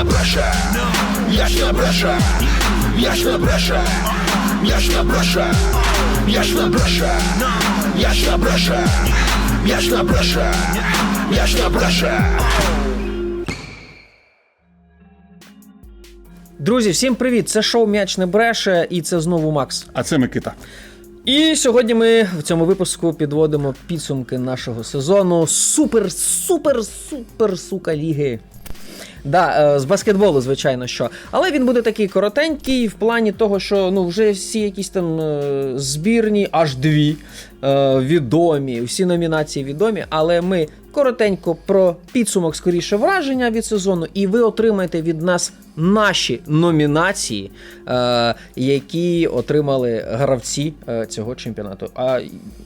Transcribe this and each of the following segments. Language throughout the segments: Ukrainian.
не бреше, я ж не бреше, я ж не бреше, я ж не бреше, я ж не бреше, я ж не бреше, я ж не бреше, я ж не бреше. Друзі, всім привіт! Це шоу М'яч не бреше, і це знову Макс. А це Микита. І сьогодні ми в цьому випуску підводимо підсумки нашого сезону супер, супер, супер сука ліги. Да, е, з баскетболу, звичайно, що. Але він буде такий коротенький в плані того, що ну, вже всі якісь там е, збірні, аж дві е, відомі, всі номінації відомі. Але ми коротенько про підсумок, скоріше враження від сезону, і ви отримаєте від нас наші номінації, які отримали гравці цього чемпіонату. А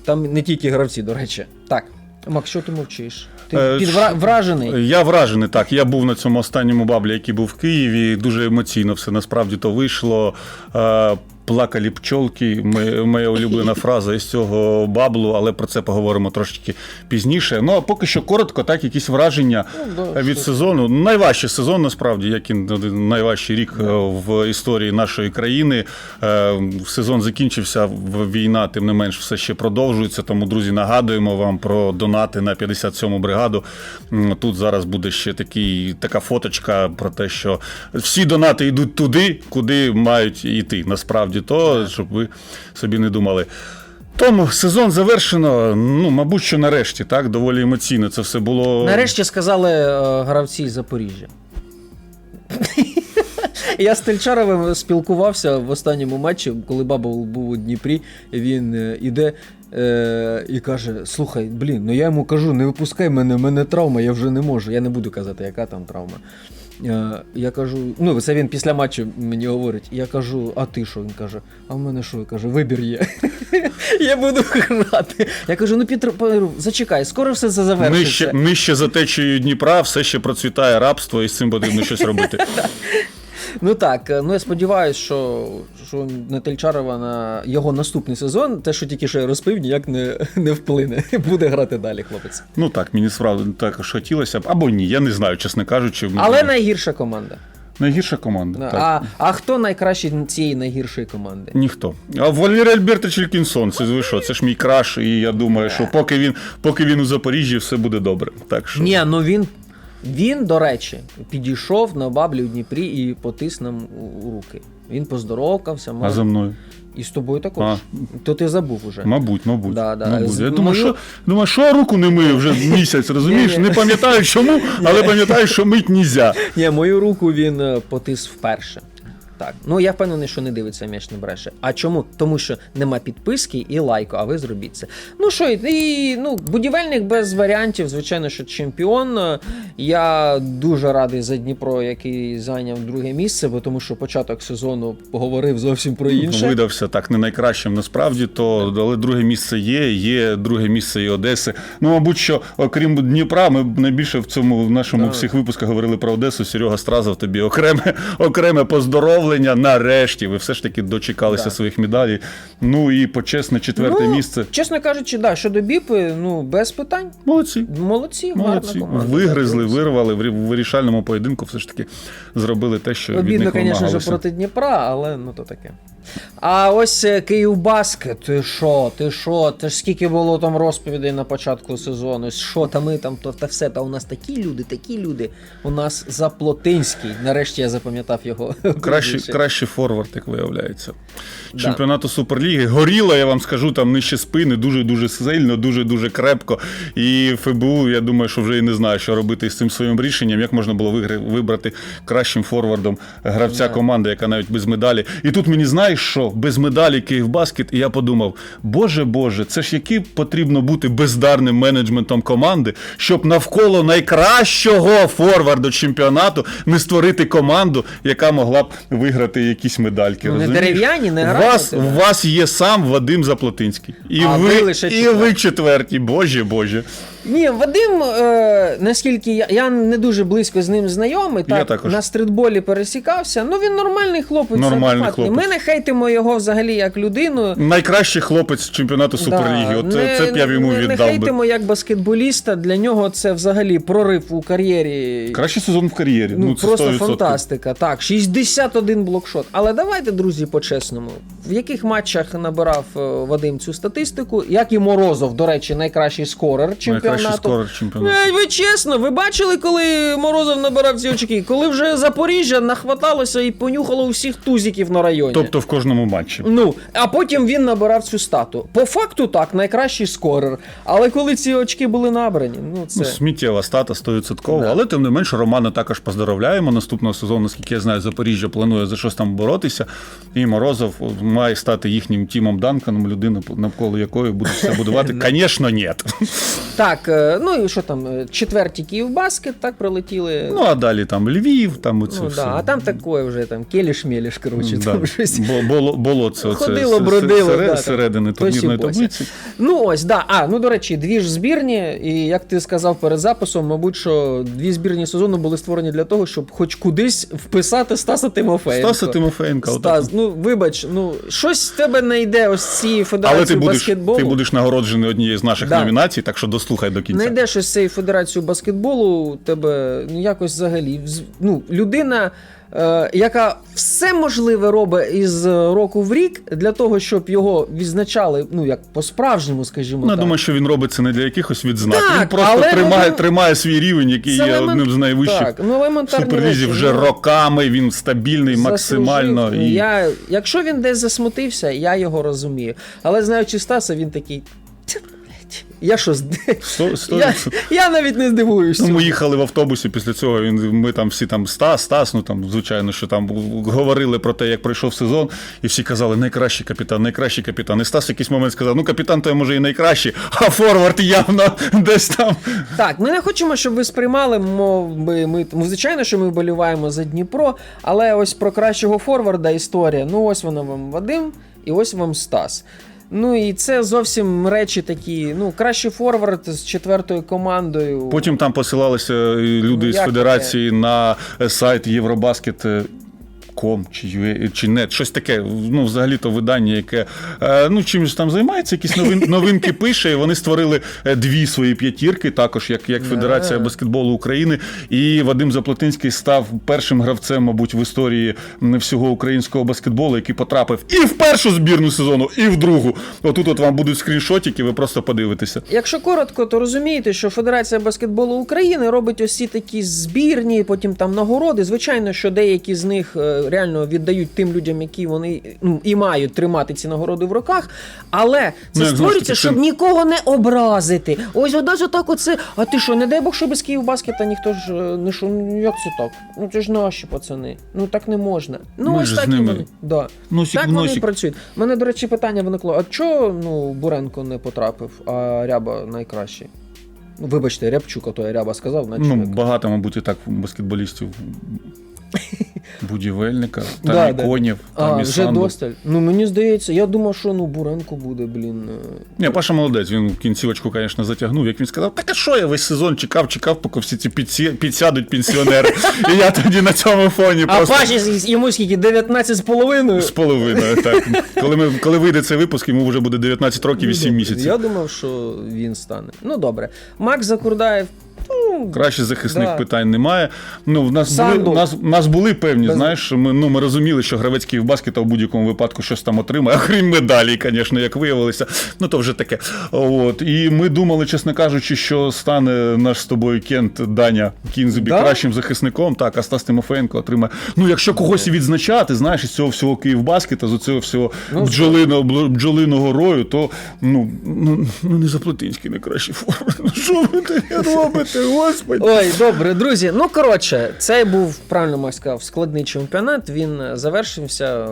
там не тільки гравці, до речі. Так. Макс, що ти мовчиш? Ти Е, підвра... вражений? Я вражений, так. Я був на цьому останньому баблі, який був в Києві. Дуже емоційно все насправді то вийшло. Плакалі пчолки, моя улюблена фраза із цього баблу, але про це поговоримо трошечки пізніше. Ну а поки що коротко, так, якісь враження Ну, від сезону. Найважчий сезон, насправді, як і найважчий рік е, в історії нашої країни. Е, Сезон закінчився, війна, тим не менш, все ще продовжується. Тому, друзі, нагадуємо вам про донати на 57-му бригаду. Тут зараз буде ще такий, така фоточка про те, що всі донати йдуть туди, куди мають йти. Насправді, то щоб ви собі не думали. Тому сезон завершено. Ну, мабуть, що нарешті, так, доволі емоційно це все було. Нарешті сказали е, гравці Запоріжжя. Я з Тельчаровим спілкувався в останньому матчі, коли Бабл був у Дніпрі. Він е, іде е, і каже: Слухай, блін, ну я йому кажу, не випускай мене, в мене травма, я вже не можу. Я не буду казати, яка там травма. Е, я кажу, ну це він після матчу мені говорить. Я кажу, а ти що? Він каже, а в мене що? Я кажу, вибір є. Я буду грати. Я кажу, ну Пітро, зачекай, скоро все це завершиться. Нижче, нижче за течією Дніпра все ще процвітає рабство, і з цим потрібно щось робити. Ну так, е, ну я сподіваюся, що, що Нетельчарова на його наступний сезон, те, що тільки що я розпив, ніяк не, не вплине. Буде грати далі, хлопець. Ну так, мені справді також хотілося б. Або ні, я не знаю, чесно кажучи. Але найгірша команда. найгірша команда. Да. Так. А, а хто найкращий цієї найгіршої команди? Ніхто. А Валерій Альбертович Ількінсон, це ви що? Це ж мій краш, і я думаю, що поки він, поки він у Запоріжжі, все буде добре. Так що Ні, ну він. Він, до речі, підійшов на баблі у Дніпрі і потис нам у- руки. Він поздоровкався, а за мною. і з тобою також. А. То ти забув уже. Мабуть, мабуть. Да, да. мабуть. Я думаю, мою- що, думаю, що руку не мию вже місяць, розумієш? Не пам'ятаю чому, але пам'ятаю, що мить нельзя. Ні, мою руку він е, потис вперше. Так, ну я впевнений, що не дивиться м'яч не бреше. А чому? Тому що нема підписки і лайку, а ви зробіть це. Ну що, і- і ну, будівельник без варіантів, звичайно, що чемпіон. Я дуже радий за Дніпро, який зайняв друге місце, бо тому що початок сезону поговорив зовсім про інше. Видався так не найкращим насправді, то але друге місце є, є друге місце і Одеси. Ну, мабуть, що окрім Дніпра, ми найбільше в цьому в нашому Так. всіх випусках говорили про Одесу. Серега Стразов, тобі окреме, окреме поздоровлення. Нарешті ви все ж таки дочекалися Да. своїх медалей. Ну і почесне четверте ну, місце. Чесно кажучи, да, щодо біпи, ну без питань. Молодці. Молодці, Молодці. команда. Вигризли, вирвали в вирішальному поєдинку. Все ж таки зробили те, що від Обідно, них звісно проти Дніпра, але ну то таке. А ось е, Київбаскет, ти що, ти що? Ти ж скільки було там розповідей на початку сезону? Що та ми там, то та все. Та у нас такі люди, такі люди. У нас Заплотинський. Нарешті я запам'ятав його. Прізвище. краще форвард, як виявляється. Да. Чемпіонату Суперліги. Горіло, я вам скажу, там нижче спини, дуже-дуже сильно, дуже-дуже крепко. І ФБУ, я думаю, що вже і не знає, що робити з цим своїм рішенням, як можна було вибрати кращим форвардом гравця команди, яка навіть без медалі. І тут мені знаєш що? Без медалі Київбаскет, і я подумав: Боже Боже, це ж який потрібно бути бездарним менеджментом команди, щоб навколо найкращого форварду чемпіонату не створити команду, яка могла б виграти якісь медальки. Ну, не дерев'яні, не У грамоти, вас, да. вас є сам Вадим Заплотинський. І А ви, ви лише і ви четверті. Боже, Боже. Ні, Вадим, е, наскільки я, я не дуже близько з ним знайомий, так на стритболі пересікався. Ну він нормальний хлопець. Нормальний хлопець. Ми не хейтимо його взагалі як людину. Найкращий хлопець чемпіонату Суперліги. От не, це б я б йому не, не віддав би. як баскетболіста. Для нього це взагалі прорив у кар'єрі. Кращий сезон в кар'єрі. Ну, Ну, це просто 100%. фантастика. Так, 61 блокшот. Але давайте, друзі, по-чесному. В яких матчах набирав е, Вадим цю статистику? Як і Морозов, до речі, найкращий скорер чемпіонату. Найкращий скорер чемпіонату. Ей, ви чесно, ви бачили, коли Морозов набирав ці очки? Коли вже Запоріжжя нахваталося і понюхало усіх тузиків на районі. Тобто в кожному матчі. Ну, а потім він набирав цю стату. По факту так, найкращий скорер. Але коли ці очки були набрані, ну це. Ну, сміттєва стата 100%. Але тим не менше, Романа також поздоровляємо. Наступного сезону, наскільки я знаю, Запоріжжя планує за щось там боротися. І Морозов має стати їхнім Тімом Данканом, людина, навколо якої будуть все будувати. Звісно, ні. Так, е, ну і що там, е, четверті Київбаскет, так прилетіли. Ну а далі там Львів, там оце Ну, все. да, а там такое вже там келіш-меліш, коротше, Да. там щось. Бо- Боло, болотце оце Ходило, с- бродило, серед- да, середини турнірної таблиці. Ну ось, да. А, ну до речі, дві ж збірні, і як ти сказав перед записом, мабуть, що дві збірні сезону були створені для того, щоб хоч кудись вписати Стаса Тимофеєнка. Стаса Тимофеєнка. Стас, ну вибач, ну щось в тебе не йде ось цієї Але федерації будеш, баскетболу. ти будеш нагороджений однією з наших Да. номінацій, так що дослухай до кінця. Не йдеш щось з цієї федерації баскетболу, у тебе ну якось взагалі. Ну, людина, яка все можливе робить із року в рік для того, щоб його відзначали, ну як по-справжньому, скажімо Ну, я так. думаю, що він робить це не для якихось відзнак. Так, він просто але, тримає, ну, тримає свій рівень, який є елемент- одним з найвищих Так, ну в елементарні суперлізі речі, вже ну, роками. Він стабільний максимально. І... Я, якщо він десь засмутився, я його розумію. Але знаючи Стаса, він такий. «Ть, блядь, Я що, Сто- сто- я, я навіть не здивуюся. Ну, ми їхали в автобусі після цього. Він ми там всі там Стас, Стас. Ну там звичайно, що там говорили про те, як пройшов сезон, і всі казали, найкращий капітан, найкращий капітан. І Стас в якийсь момент сказав: ну капітан, то я може і найкращий, а форвард явно десь там. Так, ми не хочемо, щоб ви сприймали, мов би ми. Ну, звичайно, що ми вболіваємо за Дніпро, але ось про кращого форварда історія. Ну, ось вона вам Вадим, і ось вам Стас. Ну і це зовсім речі такі. Ну, краще форвард з четвертою командою. Потім там посилалися е, люди Ну, з федерації федерації на е, сайт Євробаскет. Е, Ком чи чи нет, щось таке, ну взагалі-то видання, яке е, ну чимось там займається, якісь новин, новинки пише. І вони створили е, дві свої п'ятірки, також як, як Федерація баскетболу України. І Вадим Заплатинський став першим гравцем, мабуть, в історії всього українського баскетболу, який потрапив і в першу збірну сезону, і в другу. Отут от вам будуть скріншотики, ви просто подивитеся. Якщо коротко, то розумієте, що Федерація баскетболу України робить ось ці такі збірні, потім там нагороди. Звичайно, що деякі з них е, реально віддають тим людям, які вони ну, і мають тримати ці нагороди в руках. Але це Ну, створюється, щоб нікого не образити. Ось одразу так оце. А ти що, не дай Бог, що без Київбаскета ніхто ж е, не що, ну як це так? Ну це ж наші пацани. Ну так не можна. Ну Ми ось ж так і вони. Да. носик так в вони носик. працюють. У мене, до речі, питання виникло: а чого ну, Буренко не потрапив, а Ряба найкращий? Ну, вибачте, Рябчук, а то я Ряба сказав, наче. Ну, як. багато, мабуть, і так баскетболістів. Будівельника, Да, там да. а, і вже Санду. досталь. Ну мені здається, я думав, що ну Буренко буде, блін. е. Ні, Паша молодець, він кінцівочку, звісно, затягнув. Як він сказав, так а що я весь сезон чекав, чекав, поки всі ці підсі... підсядуть пенсіонери. І я тоді на цьому фоні А просто Паші йому скільки 19 з половиною. з половиною. Так. Коли, ми, коли вийде цей випуск, йому вже буде 19 років і 7 місяців. Я думав, що він стане. Ну добре. Макс Закурдаєв. Ну, Кращий захисник Да. питань немає. Ну, в нас, були, в нас, в нас були певні, Без- знаєш, ми, ну, ми розуміли, що гравець Київбаскета в будь-якому випадку щось там отримає, окрім медалі, звісно, як виявилося. Ну, то вже таке. От. І ми думали, чесно кажучи, що стане наш з тобою Кент Даня Кінзубі Да? кращим захисником. Так, а Стас Тимофеєнко отримає. Ну, якщо когось відзначати, знаєш, із цього всього Київбаскета, з цього всього Ну, бджолиного, бджолиного рою, то ну, ну, ну не Заплатинський найкращий форвард. Ну, Що ви робите, господи? Ой, добре, друзі. Ну коротше, цей був правильно Макс сказав, складний чемпіонат. Він е, завершився.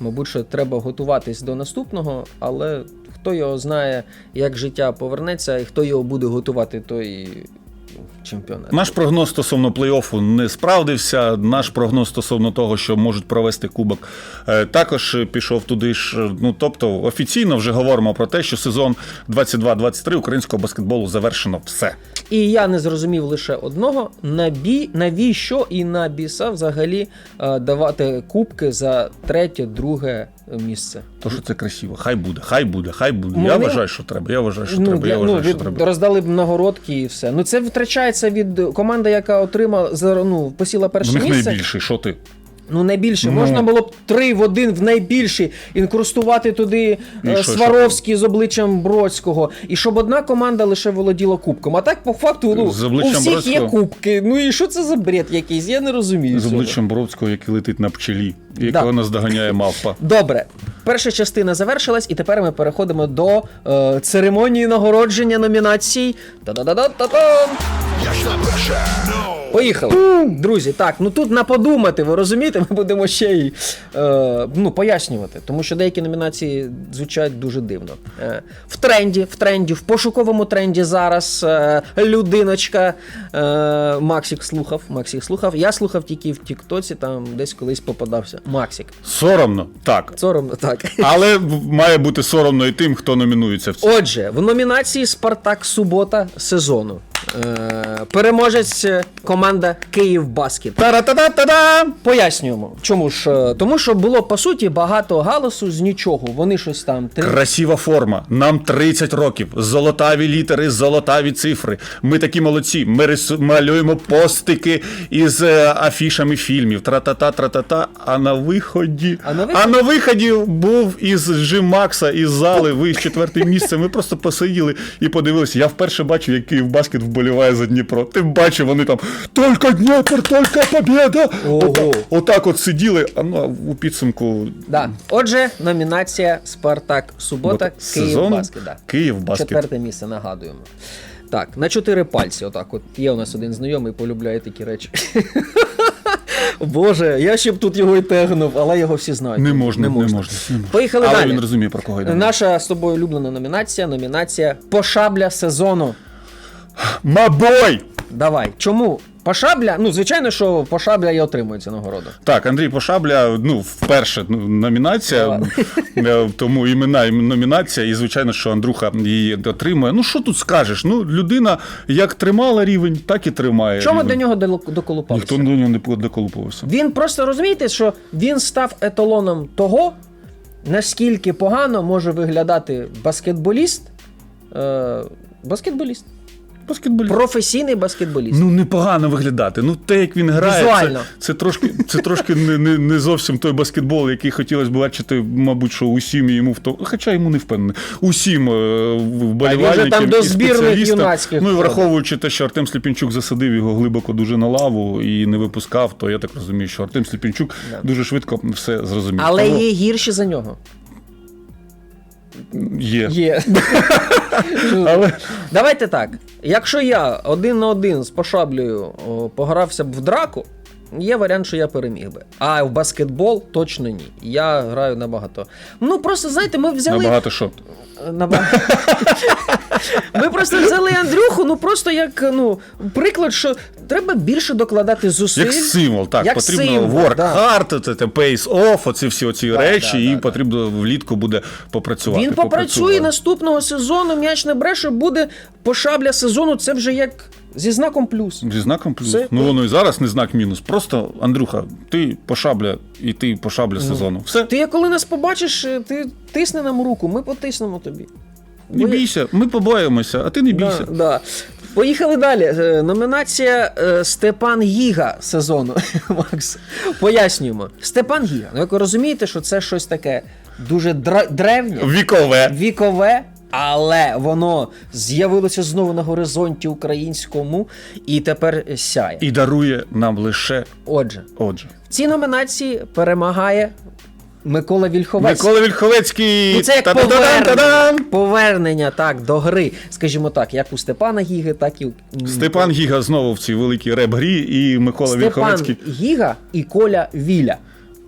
Мабуть, що треба готуватись до наступного, але хто його знає, як життя повернеться, і хто його буде готувати, той чемпіонат. Наш прогноз стосовно плей-оффу не справдився. Наш прогноз стосовно того, що можуть провести кубок, е, також пішов туди ж. Ну тобто, офіційно вже говоримо про те, що сезон 22-23 українського баскетболу завершено все. І я не зрозумів лише одного: набі, навіщо і на біса взагалі е, давати кубки за третє, друге місце. То що це красиво. Хай буде, хай буде, хай буде. Ну, я вони- вважаю, що треба. Я вважаю, що ну, треба. для- Я вважаю, ну, що від- треба. роздали б нагородки і все. Ну це втрачається від команди, яка отримала ну, посіла В перше них місце. найбільший, що ти? Ну, найбільше. Ну. Можна було б три в один в найбільший, інкрустувати туди е, що, Сваровський з обличчям Бродського, і щоб одна команда лише володіла кубком. А так, по факту, ну, З у всіх є кубки. Ну і що це за бред якийсь? Я не розумію. З цього. обличчям Бровського, який летить на пчелі, якого Да. наздоганяє мавпа. Добре. Перша частина завершилась, і тепер ми переходимо до е, церемонії нагородження номінацій. Та-да-да-да-та-дам! Я ж бреше. Поїхали. Друзі, так, ну тут на подумати, ви розумієте, ми будемо ще й е, ну, пояснювати, тому що деякі номінації звучать дуже дивно. Е, в тренді, в тренді, в пошуковому тренді зараз е, людиночка е, Максик слухав. Максик слухав. Я слухав тільки в Тіктоці, там десь колись попадався. Максик. Соромно, так. Соромно, так. Але має бути соромно і тим, хто номінується в цьому. Отже, в номінації Спартак Субота сезону. Е, переможець е, команда Київ Баскет. Та-ра-та-та-та-да! Пояснюємо. Чому ж? Е, Тому що було по суті багато галасу з нічого. Вони щось там три. Красива форма. Нам 30 років. Золотаві літери, золотаві цифри. Ми такі молодці. Ми рису- малюємо постики із афішами фільмів. Тра-та-та, тра-та-та. А на виході. А на виході- А на виході був із Жим Макса, із зали, ви з четверте місце. Ми просто посиділи і подивилися. Я вперше бачу, як Київ баскет вболіває за Дніпро. Ти бачив, вони там тільки Дніпр, тільки побєда. Ого. Отак, от сиділи, а ну, у підсумку Да. Отже, номінація Спартак Субота От Київ Баскет. Да. Київ баскет. Четверте місце, нагадуємо. Так, на чотири пальці. Отак. От є у нас один знайомий, полюбляє такі речі. Боже, я ще б тут його і тегнув, але його всі знають. Не можна, не можна. Не можна. Поїхали Але далі. він розуміє, про кого йде. Наша з тобою улюблена номінація. Номінація Пошабля сезону. Мабой! Давай. Чому? Пошабля? Ну, звичайно, що пошабля і отримує цю нагороду. Так, Андрій Пошабля, ну, вперше ну, номінація, е, тому імена і номінація, і звичайно, що Андрюха її отримує. Ну, що тут скажеш? Ну, людина як тримала рівень, так і тримає. Чому рівень. до нього доколупався? Ніхто до нього не доколупувався. Він просто розумієте, що він став еталоном того, наскільки погано може виглядати баскетболіст. Е, баскетболіст. Баскетболіст. Професійний баскетболіст. Ну, непогано виглядати. Ну, те, як він грає, Візуально. Це, це трошки, це трошки не, не, не зовсім той баскетбол, який хотілося б бачити, мабуть, що усім йому в то. Хоча йому не впевнений. Усім е, вболівальникам там до і збірних юнацьких Ну і враховуючи те, що Артем Сліпінчук засадив його глибоко дуже на лаву і не випускав, то я так розумію, що Артем Сліпінчук дуже швидко все зрозумів. Але Тому є гірші за нього. Є. Є. Але Давайте так. Якщо я один на один з пошаблею о, погрався б в драку, є варіант, що я переміг би. А в баскетбол точно ні. Я граю набагато. Ну просто знаєте, ми взяли. набагато що. Набагато. Ми просто взяли Андрюху, ну просто як ну, приклад, що треба більше докладати зусиль. Як символ, так, Як потрібно символ, work да. hard, це, це pace off, оці всі оці речі, да, і да, потрібно влітку буде попрацювати. Він попрацює попрацювати. наступного сезону, м'яч не бреше, буде пошабля сезону, це вже як зі знаком плюс. Зі знаком плюс. Все. Ну воно і зараз не знак мінус. Просто, Андрюха, ти пошабля і ти пошабля сезону. Все, Ти коли нас побачиш, е, ти тисни нам руку, ми потиснемо тобі. не Бо- бійся, ми побоїмося, а ти не бійся. Да, да. Поїхали далі. Е, Номінація е, Степан Гіга сезону. Макс. Пояснюємо. Степан Гіга. Ну, як ви розумієте, що це щось таке дуже древнє, Вікове. вікове. Але воно з'явилося знову на горизонті українському і тепер сяє. І дарує нам лише. Отже, Отже. в цій номінації перемагає Микола Вільховець. Микола Вільховецький. Ну, це як повернення, повернення так, до гри, скажімо так, як у Степана Гіги, так і у Степан Гіга знову в цій великій реп-грі, і Микола Степан Вільховецький. Гіга і Коля Віля.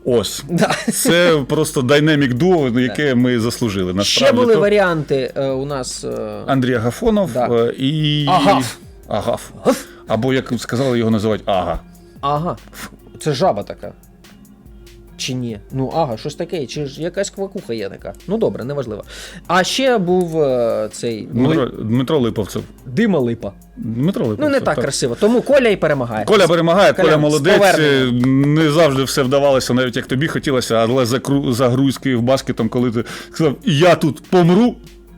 Ось. Да. Це просто динамік дуо, яке ми заслужили. Ще були то варіанти е, у нас. Е, Андрій Агафонов Да. е, і. Агаф. Агаф. Гав. Або, як сказали, його називають ага. Ага. Це жаба така. Чи ні? Ну, ага, щось таке, чи ж якась квакуха є така. Ну добре, неважливо. А ще був е, цей Дмитро, Дмитро Липовцев. Дима липа. Дмитро Липовцев. Ну, не так красиво. Тому Коля і перемагає. Коля перемагає, Коля, Коля молодець. Не завжди все вдавалося, навіть як тобі хотілося, але за, кру- за гру з Київбаскетом, коли ти сказав, я тут помру.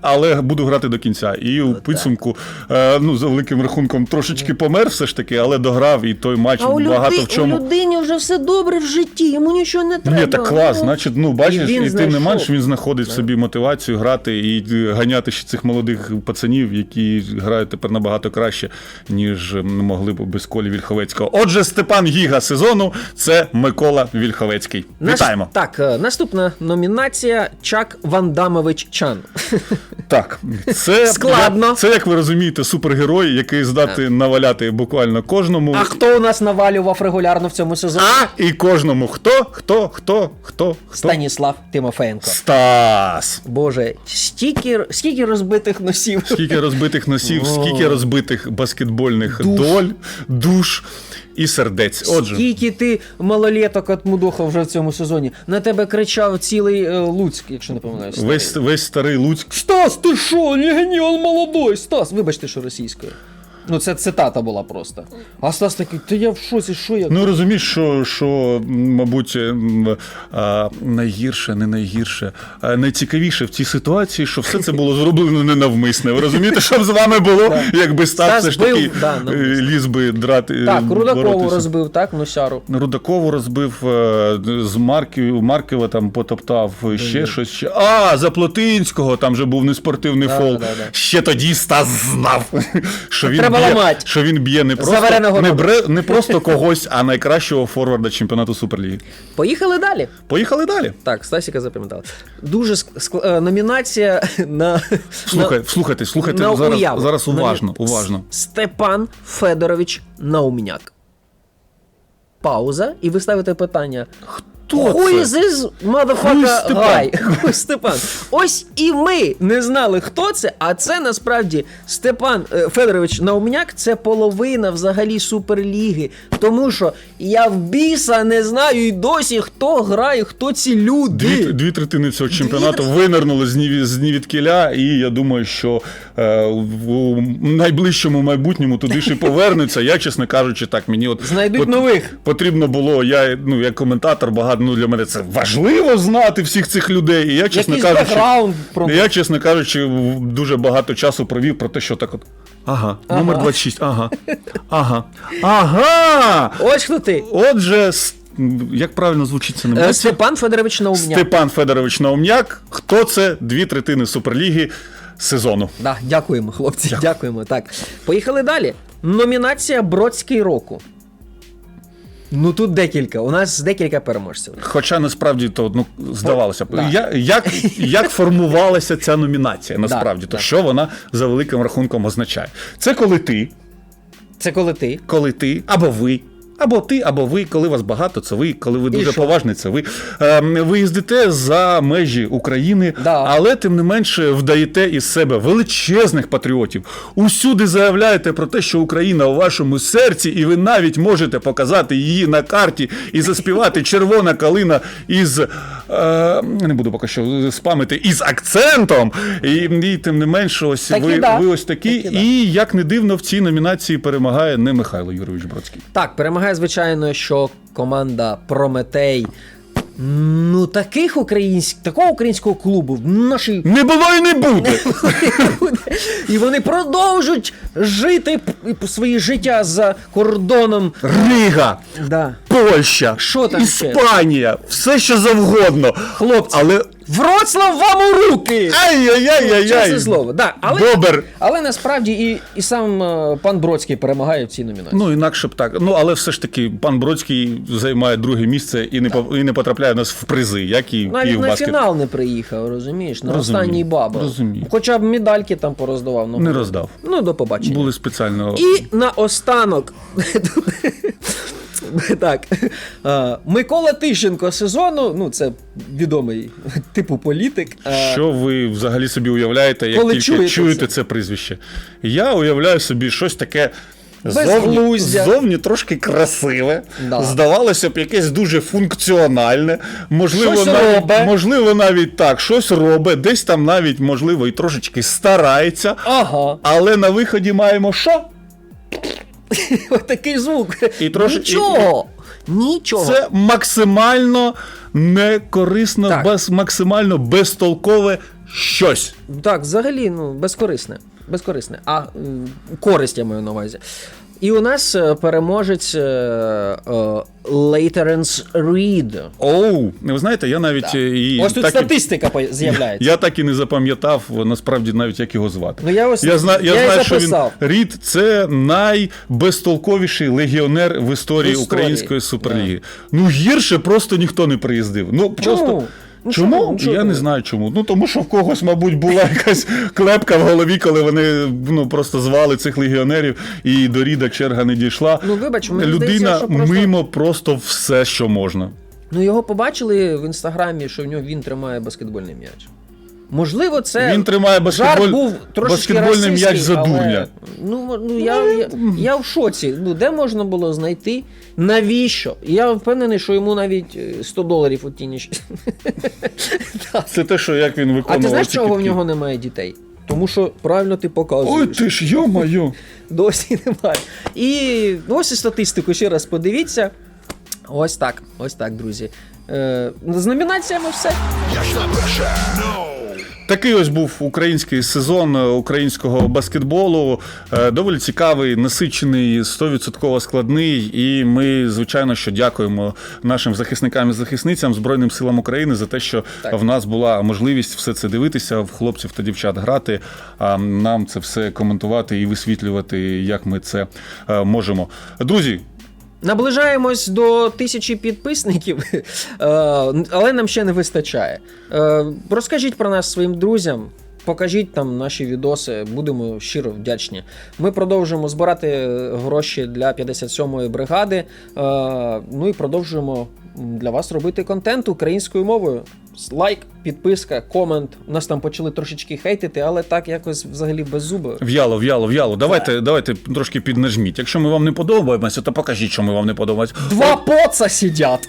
Але буду грати до кінця. І у підсумку, е, ну, за великим рахунком, трошечки помер все ж таки, але дограв і той матч А у, багато люди, в чому. у людині вже все добре в житті, йому нічого не треба. Ні, так клас. Ну, Значить, ну бачиш, і і, тим не менш він знаходить в собі мотивацію грати і е, ганяти ще цих молодих пацанів, які грають тепер набагато краще, ніж могли б без Колі Вільховецького. Отже, Степан Гіга сезону це Микола Вільховецький. Наш- Вітаємо! Так, е, наступна номінація Чак Вандамович Чан. Так, це Складно. Це, як ви розумієте, супергерой, який здатний наваляти буквально кожному. А хто у нас навалював регулярно в цьому сезоні? А і кожному хто, хто, хто, хто, хто. Станіслав Тимофеєнко. Стас. Боже, стільки, скільки розбитих носів. Скільки розбитих носів, О. скільки розбитих баскетбольних Душ. доль, душ і сердець. Отже, Скільки ти малолеток отмудохав вже в цьому сезоні. На тебе кричав цілий е, Луцьк, якщо не помиляюсь. весь, весь старий Луцьк. Стас, ти що? Геніал молодой! Стас, вибачте, що російською. Ну, це цитата була просто. А Стас такий, та я в шоці, що я. Ну розумієш, що, що мабуть, а, найгірше, не найгірше, а найцікавіше в цій ситуації, що все це було зроблено ненавмисне. Ви розумієте, що б з вами було, якби Стас, Стас все ж бив, таки да, е, ліз би драти. так, Рудакову боротися. розбив, так, Носяру. Рудакову розбив е, з Марків, Маркова там потоптав ще щось. Ще. А, Заплотинського там же був неспортивний Да, фол. да, да. Ще тоді Стас знав, що він, Треба б'є, що він б'є не просто, не, бре, не просто когось, а найкращого форварда чемпіонату Суперліги. Поїхали далі. Поїхали далі. Так, Стасіка запам'ятала. Дуже ск- ск- е, номінація на. Слухай, слухайте, слухайте на зараз, уяву. зараз уважно, уважно. Степан Федорович Наумняк. Пауза, і ви ставите питання. Хто Who це? is this motherfucker Хуй Степан. Степан. Ось і ми не знали, хто це, а це насправді Степан е, Федорович Наумняк це половина взагалі суперліги. Тому що я в біса не знаю і досі, хто грає, хто ці люди. Дві, дві третини цього чемпіонату винирнули з ні, з нівідкіля, і я думаю, що в у найближчому майбутньому туди ж і повернуться. Я, чесно кажучи, так мені от Знайдуть пот- нових. Потрібно було, я ну як коментатор, багато ну для мене це важливо знати всіх цих людей. І я, чесно Якийсь кажучи, про я, чесно кажучи, дуже багато часу провів про те, що так от. Ага, номер 26, ага. Ага. Ага. Ось хто ти. Отже, як правильно звучить це Е. Степан Федорович Наумняк. Степан Федорович Наумняк. Хто це? Дві третини суперліги сезону. Да, дякуємо, хлопці. Дякуємо. Так. Поїхали далі. Номінація Бродський року. Ну тут декілька. У нас декілька переможців. Хоча насправді то ну здавалося б, Да. я, як, як формувалася ця номінація? Насправді, то да. що вона за великим рахунком означає? Це коли ти, Це коли ти. коли ти або ви. Або ти, або ви, коли вас багато, це ви, коли ви дуже поважний, це ви. Е, ви їздите за межі України, Да. але тим не менше вдаєте із себе величезних патріотів. Усюди заявляєте про те, що Україна у вашому серці, і ви навіть можете показати її на карті і заспівати червона калина із е, не буду поки що спамити із акцентом. І, і тим не менше, ось Такі ви, да. ви ось такі. Такі да. І як не дивно, в цій номінації перемагає не Михайло Юрович Бродський. Так, перемагає, звичайно, що команда Прометей. Ну, таких українських, такого українського клубу в нашій Не було і не буде. І вони продовжують жити своє життя за кордоном. Рига, Да. Польща, Що там ще? Іспанія, все що завгодно. Хлопці, Але Вроцлав вам у руки! Чесне ай-яй-яй-яй-яй. слово. Да, але, Бобер. але насправді і, і сам е, пан Бродський перемагає в цій номінації. Ну, інакше б так. Ну, але все ж таки, пан Бродський займає друге місце і не, по- і не потрапляє у нас в призи, як і Навіть на Київбаскет. фінал не приїхав, розумієш? На Розумію, останній баба. розумію. Хоча б медальки там пороздавав. Ну, Не роздав. Ну, до побачення. Були спеціально. І на останок. Так. Е, Микола Тищенко сезону, ну це відомий типу політик. Е, Що ви взагалі собі уявляєте, як Коли тільки чуєте це? прізвище? Я уявляю собі щось таке. Зовні, зовні трошки красиве, Да. здавалося б, якесь дуже функціональне, можливо, Щось навіть, робе. можливо, навіть так, щось робить, десь там навіть, можливо, і трошечки старається, Ага, але на виході маємо що? отакий звук. І трошки- Нічого. Нічого. Це максимально некорисно, Так. без, максимально безтолкове щось. Так, взагалі, ну, безкорисне. Безкорисне. А користь я маю на увазі. І у нас е, переможець е, е, Laterance Reed. Оу, ви знаєте, я навіть е, і Ось тут так статистика по- з'являється. Я так і не запам'ятав насправді навіть як його звати. Ну, я ось- я, зна, я, я знаю, що він. Рід це найбезтолковіший легіонер в історії, В історії, української суперліги. Ну гірше просто ніхто не приїздив. Ну просто. Чому? чому? Ну, я не знаю чому. Ну тому що в когось, мабуть, була якась клепка в голові, коли вони ну просто звали цих легіонерів, і до Ріда черга не дійшла. Ну, вибач, мені людина здається, що просто- мимо просто все, що можна. Ну, його побачили в інстаграмі, що в нього він тримає баскетбольний м'яч. Можливо, це. Він тримає баскетболь... Жарт був трошечки баскетбольний м'яч за але, дурня. Ну, ну я, я, я в шоці. Ну, де можна було знайти? Навіщо? Я впевнений, що йому навіть е, 100 доларів у тіні. Це те, що як він А виконував. ти знаєш, чого в нього немає дітей? Тому що правильно ти показуєш. Ой, ти ж йо-моє. Досі немає. І ну, ось і статистику ще раз подивіться. Ось так, ось так, друзі. Е, з номінаціями все. Я ж не бреше. Такий ось був український сезон е, українського баскетболу. Е, Доволі цікавий, насичений, 100% складний. І ми, звичайно, що дякуємо нашим захисникам і захисницям Збройним силам України за те, що Так. в нас була можливість все це дивитися, в хлопців та дівчат грати, а нам це все коментувати і висвітлювати, як ми це е, можемо. Друзі, Наближаємось до тисячі підписників, е, але нам ще не вистачає. Е, Розкажіть про нас своїм друзям. Покажіть там наші відоси, будемо щиро вдячні. Ми продовжуємо збирати гроші для 57-ї бригади. е, Ну і продовжуємо для вас робити контент українською мовою. Лайк, підписка, комент. У Нас там почали трошечки хейтити, але так якось взагалі без зуби. В'яло, в'яло, в'яло. Давайте, давайте трошки піднажміть. Якщо ми вам не подобаємося, то покажіть, що ми вам не подобаємося. Два поца сидять.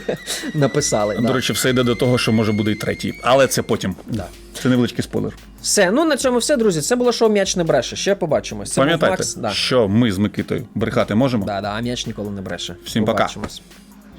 Написали. До речі, все йде до того, що може буде і третій. Але це потім. Да. Це невеличкий спойлер. Все, ну на цьому все, друзі. Це було шоу м'яч не бреше. Ще побачимось. Це Пам'ятайте, Макс. Да. що ми з Микитою брехати можемо. Да, да, а м'яч ніколи не бреше. Всім пока. Побачимось.